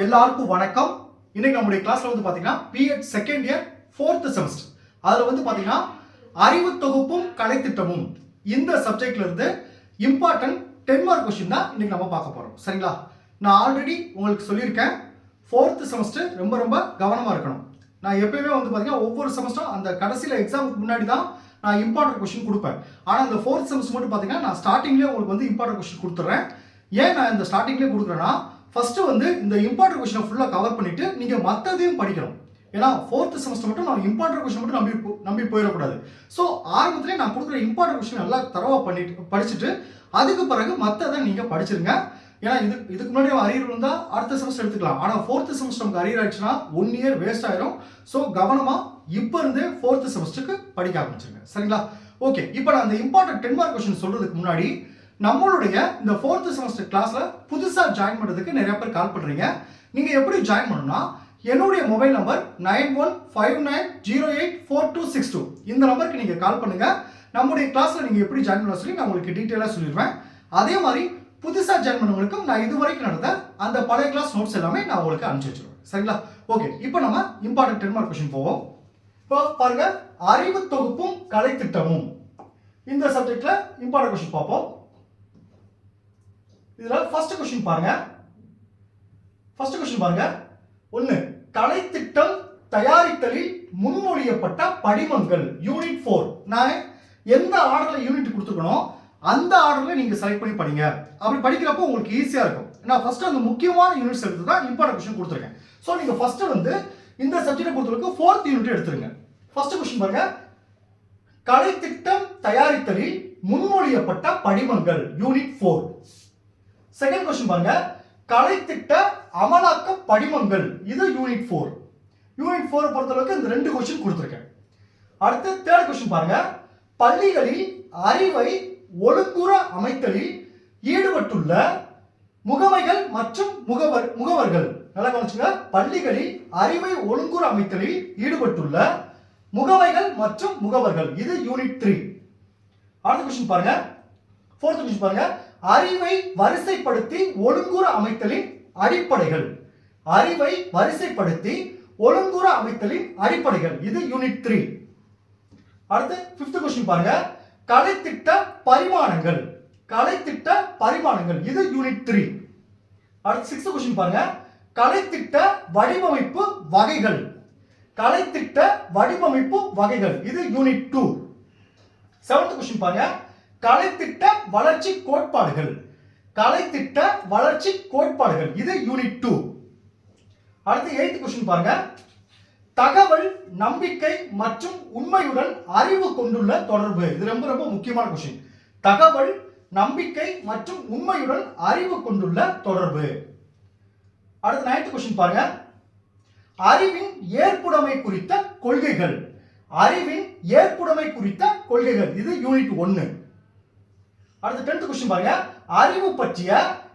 எல்லாருக்கும் வணக்கம். இன்னைக்கு நம்முடைய கிளாஸ்ல வந்து பாத்தீங்கன்னா B Ed second year fourth semester அதுல வந்து பாத்தீங்கன்னா அறிவு தொகுப்பும் கலைத்திட்டமும். இந்த சப்ஜெக்ட்ல இருந்து இம்பார்ட்டன்ட் டென் மார்க் கொஸ்டின் தான் இன்னைக்கு நம்ம பார்க்க போறோம். சரிங்களா? நான் ஆல்ரெடி உங்களுக்கு சொல்லியிருக்கேன் ஃபோர்த் செமஸ்டர் ரொம்ப ரொம்ப கவனமா இருக்கணும். நான் எப்பயுமே வந்து பாத்தீங்கன்னா ஒவ்வொரு செமஸ்டரும் அந்த கடைசியில் எக்ஸாமுக்கு முன்னாடி தான் நான் இம்பார்ட்டன்ட் கொஸ்டின் கொடுப்பேன். ஆனால் அந்த ஃபோர்த் செமஸ்டர் மட்டும் பார்த்தீங்கன்னா நான் ஸ்டார்டிங்லேயே உங்களுக்கு வந்து இம்பார்ட்டன்ட் கொஸ்டின் கொடுத்துட்றேன். ஏன் நான் இந்த ஸ்டார்டிங்லேயே கொடுக்குறேன்னா ஃபஸ்ட்டு வந்து இந்த இம்பார்ட்டன்ட் கொஷினை ஃபுல்லாக கவர் பண்ணிட்டு நீங்கள் மற்றதையும் படிக்கணும். ஏன்னா ஃபோர்த்து செமஸ்டர் மட்டும் நான் இம்பார்ட்டன்ட் கொஷின் மட்டும் நம்பி நம்பி போயிடக்கூடாது. ஸோ ஆரம்பத்துலேயே நான் கொடுக்குற இம்பார்ட்டன்ட் கொஷின் நல்லா தரவாக பண்ணிட்டு படிச்சுட்டு அதுக்கு பிறகு மற்றதை நீங்கள் படிச்சிருங்க. ஏன்னா இது இதுக்கு முன்னாடி அரியர் இருந்தால் அடுத்த செமஸ்டர் எடுத்துக்கலாம். ஆனால் ஃபோர்த்து செமஸ்டர் நமக்கு அரியர் ஆயிடுச்சுன்னா ஒன் இயர் வேஸ்ட் ஆயிரும். ஸோ கவனமாக இப்போ இருந்தே ஃபோர்த்து செமஸ்டருக்கு படிக்க ஆரம்பிச்சிருங்க. சரிங்களா? ஓகே இப்போ நான் அந்த இம்பார்ட்டன்ட் டென் மார்க் கொஸ்டின் சொல்றதுக்கு முன்னாடி நம்மளுடைய இந்த ஃபோர்த்து செமஸ்டர் கிளாஸ்ல புதுசாக ஜாயின் பண்ணுறதுக்கு நிறைய பேர் கால் பண்ணுறீங்க நீங்கள் எப்படி ஜாயின் பண்ணணும்னா என்னுடைய mobile number nine one five nine zero eight four two six two. இந்த நம்பருக்கு நீங்கள் கால் பண்ணுங்கள் நம்முடைய கிளாஸில் நீங்கள் எப்படி ஜாயின் பண்ண சொல்லி நான் உங்களுக்கு டீட்டெயிலாக சொல்லிடுவேன். அதே மாதிரி புதுசாக ஜாயின் பண்ணவங்களுக்கும் நான் இது வரைக்கும் நடந்த அந்த பழைய கிளாஸ் நோட்ஸ் எல்லாமே நான் உங்களுக்கு அனுப்பிச்சி வச்சிருவேன். சரிங்களா? ஓகே இப்போ நம்ம இம்பார்ட்டன்ட் டென் மார்க் கொஸ்டின் போவோம். இப்போ பாருங்க அறிவு தொகுப்பும் கலைத்திட்டமும். இந்த சப்ஜெக்ட்ல இம்பார்ட்டன்ட் கொஸ்டின் பார்ப்போம். இதுல ஃபர்ஸ்ட் கொஸ்டின் பாருங்க. ஃபர்ஸ்ட் கொஸ்டின் பாருங்க. ஒன்னு கலைத்திட்டம் தயாரித்தலில் முன்மொழியப்பட்ட படிமங்கள் யூனிட் ஃபோர் நான் எந்த ஆர்டர்ல யூனிட் கொடுத்துருக்கணும் அந்த ஆர்டர்ல நீங்க செலக்ட் பண்ணி படிங்க. அப்படி படிக்கிறப்போ உங்களுக்கு ஈஸியா இருக்கும். நான் ஃபர்ஸ்ட் அந்த முக்கியமான யூனிட்ஸ் எடுத்து தான் இம்பார்ட்டன்ட் கொஸ்டின் கொடுத்துருக்கேன். ஸோ நீங்க ஃபர்ஸ்ட் வந்து இந்த சப்ஜெக்டை பொறுத்தவரைக்கும் ஃபோர்த் யூனிட் எடுத்துருங்க. ஃபர்ஸ்ட் கொஸ்டின் பாருங்க. கலைத்திட்டம் தயாரித்தலில் முன்மொழியப்பட்ட படிமங்கள் யூனிட் ஃபோர் செகண்ட் கொஸ்டின் பாருங்க. கலைத்திட்ட அமலாக்க படிமங்கள். இது யூனிட் ஃபோர் யூனிட் ஃபோர் பொறுத்தளவுக்கு இந்த ரெண்டு கொஸ்டின் கொடுத்துருக்கேன். அடுத்து தேர்ட் கொஸ்டின் பாருங்க. பள்ளிகளில் அறிவை ஒழுங்குற அமைத்தலில் ஈடுபட்டுள்ள முகமைகள் மற்றும் முகவர் முகவர்கள். நல்லா கவனிச்சுங்க. பள்ளிகளில் அறிவை ஒழுங்குற அமைத்தலில் ஈடுபட்டுள்ள முகமைகள் மற்றும் முகவர்கள். இது யூனிட் த்ரீ அடுத்த கொஸ்டின் பாருங்க. ஃபோர்த் கொஸ்டின் பாருங்க. அறிவை வரிசைப்படுத்தி ஒழுங்குற அமைத்தலின் அடிப்படைகள். அறிவை வரிசைப்படுத்தி ஒழுங்குற அமைத்தலின் அடிப்படைகள். இது யூனிட் த்ரீ அடுத்து பிப்த் கொஸ்டின் பாருங்க. கலைத்திட்ட பரிமாணங்கள். கலைத்திட்ட பரிமாணங்கள். இது யூனிட் த்ரீ அடுத்து சிக்ஸ்த் கொஸ்டின் பாருங்க. கலைத்திட்ட வடிவமைப்பு வகைகள். கலைத்திட்ட வடிவமைப்பு வகைகள். இது யூனிட் டூ செவன்த் கொஸ்டின் பாருங்க. கலைத்திட்ட வளர்ச்சி கோட்பாடுகள். கலைத்திட்ட வளர்ச்சி கோட்பாடுகள். இது யூனிட் டூ அடுத்து எயித்து கொஸ்டின் பாருங்க. தகவல் நம்பிக்கை மற்றும் உண்மையுடன் அறிவு கொண்டுள்ள தொடர்பு. இது ரொம்ப ரொம்ப முக்கியமான கொஸ்டின் தகவல் நம்பிக்கை மற்றும் உண்மையுடன் அறிவு கொண்டுள்ள தொடர்பு. அடுத்து நைன்த் கொஸ்டின் பாருங்க. அறிவின் ஏற்புடைமை குறித்த கொள்கைகள். அறிவின் ஏற்புடைமை குறித்த கொள்கைகள். இது யூனிட் ஒன்று அடுத்து டென்த் கொஸ்டின் பாருங்க. அறிவு பற்றிய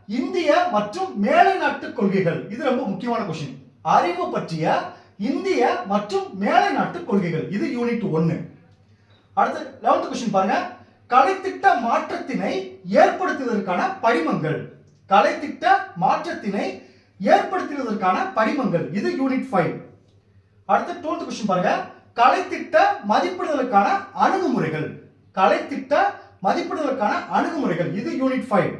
இந்திய மற்றும் மேலை நாட்டு கொள்கைகள். இது ரொம்ப முக்கியமான கொஸ்டின் அறிவு பற்றிய இந்திய மற்றும் மேலை நாட்டு கொள்கைகள். இது யூனிட் ஒன்னு. அடுத்து லெவன்த் கொஸ்டின் பாருங்க. கலைத்திட்ட மாற்றத்தினை ஏற்படுத்துவதற்கான படிமங்கள். கலைத்திட்ட மாற்றத்தினை ஏற்படுத்துவதற்கான படிமங்கள். இது யூனிட் ஃபைவ் அடுத்து டுவெல்த் கொஸ்டின் பாருங்க. கலைத்திட்ட மதிப்பிடுதலுக்கான அணுகுமுறைகள். கலைத்திட்ட மதிப்பிடுவதற்கான அணுகுமுறைகள். இது யூனிட் ஃபைவ்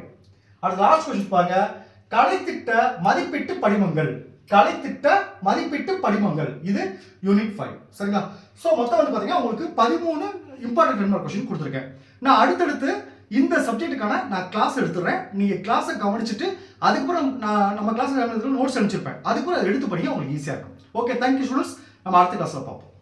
அடுத்த லாஸ்ட் கொஸ்டின் பாருங்க. கலைத்திட்ட மதிப்பீட்டு படிமங்கள். கலைத்திட்ட மதிப்பீட்டு படிமங்கள். இது யூனிட் ஃபைவ் சரிங்களா? ஸோ மொத்தம் வந்து பார்த்தீங்கன்னா உங்களுக்கு பதிமூணு இம்பார்ட்டன்ட் ரெண்டு கொஸ்டின் கொடுத்துருக்கேன். நான் அடுத்தடுத்து இந்த சப்ஜெக்ட்டுக்கான நான் கிளாஸ் எடுத்துடுறேன். நீங்கள் கிளாஸை கவனிச்சுட்டு அதுக்கப்புறம் நான் நம்ம கிளாஸ் நோட்ஸ் அனுப்பிச்சிருப்பேன். அதுக்கப்புறம் அதை எடுத்து படிக்க உங்களுக்கு ஈஸியாக இருக்கும். ஓகே தேங்க்யூ ஸ்டூடெண்ட்ஸ் நம்ம அடுத்த கிளாஸில் பார்ப்போம்.